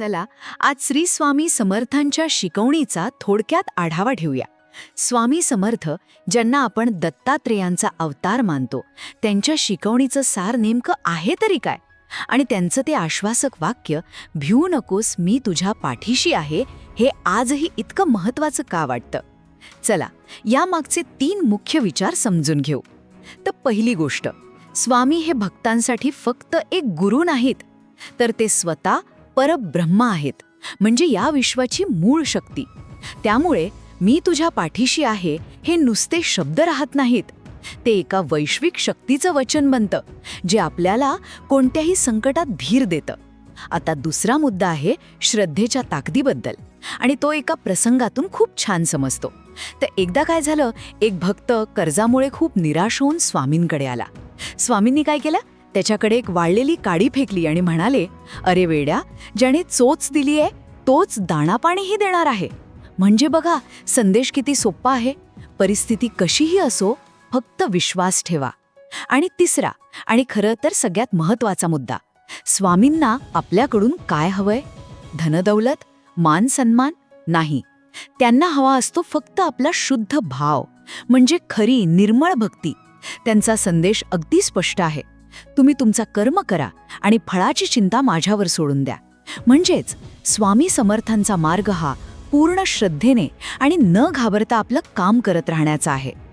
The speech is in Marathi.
चला आज श्री स्वामी समर्थांच्या शिकवणीचा थोडक्यात आढावा ठेवूया स्वामी समर्थ ज्यांना आपण दत्तात्रेयांचा अवतार मानतो त्यांच्या शिकवणीचं सार नेमकं आहे तरी काय? आणि त्यांचं ते आश्वासक वाक्य भिवू नकोस मी तुझ्या पाठीशी आहे हे आजही इतकं महत्वाचं का वाटतं? चला यामागचे तीन मुख्य विचार समजून घेऊ. तर पहिली गोष्ट स्वामी हे भक्तांसाठी फक्त एक गुरु नाहीत तर ते स्वतः परब्रह्म आहेत. म्हणजे या विश्वाची मूळ शक्ती. त्यामुळे मी तुझ्या पाठीशी आहे हे नुसते शब्द राहत नाहीत. ते एका वैश्विक शक्तीचं वचन बनतं जे आपल्याला कोणत्याही संकटात धीर देतं. आता दुसरा मुद्दा आहे श्रद्धेच्या ताकदीबद्दल. आणि तो एका प्रसंगातून खूप छान समजतो. तर एकदा काय झालं एक भक्त कर्जामुळे खूप निराश होऊन स्वामींकडे आला. स्वामींनी काय केलं? त्याच्याकडे एक वाळलेली काडी फेकली आणि म्हणाले अरे वेड्या ज्याने चोच दिली आहे तोच दाणापाणीही देणार आहे. म्हणजे बघा संदेश किती सोप्पा आहे. परिस्थिती कशीही असो फक्त विश्वास ठेवा. आणि तिसरा आणि खरं तर सगळ्यात महत्त्वाचा मुद्दा स्वामींना आपल्याकडून काय हवंय? धनदौलत मान सन्मान? नाही. त्यांना हवा असतो फक्त आपला शुद्ध भाव म्हणजे खरी निर्मळ भक्ती. त्यांचा संदेश अगदी स्पष्ट आहे. तुम्ही तुमचा कर्म करा आणि फळाची चिंता माझ्यावर सोडून द्या. म्हणजेच स्वामी समर्थांचा मार्ग हा पूर्ण श्रद्धेने आणि न घाबरता आपलं काम करत राहण्याचा आहे.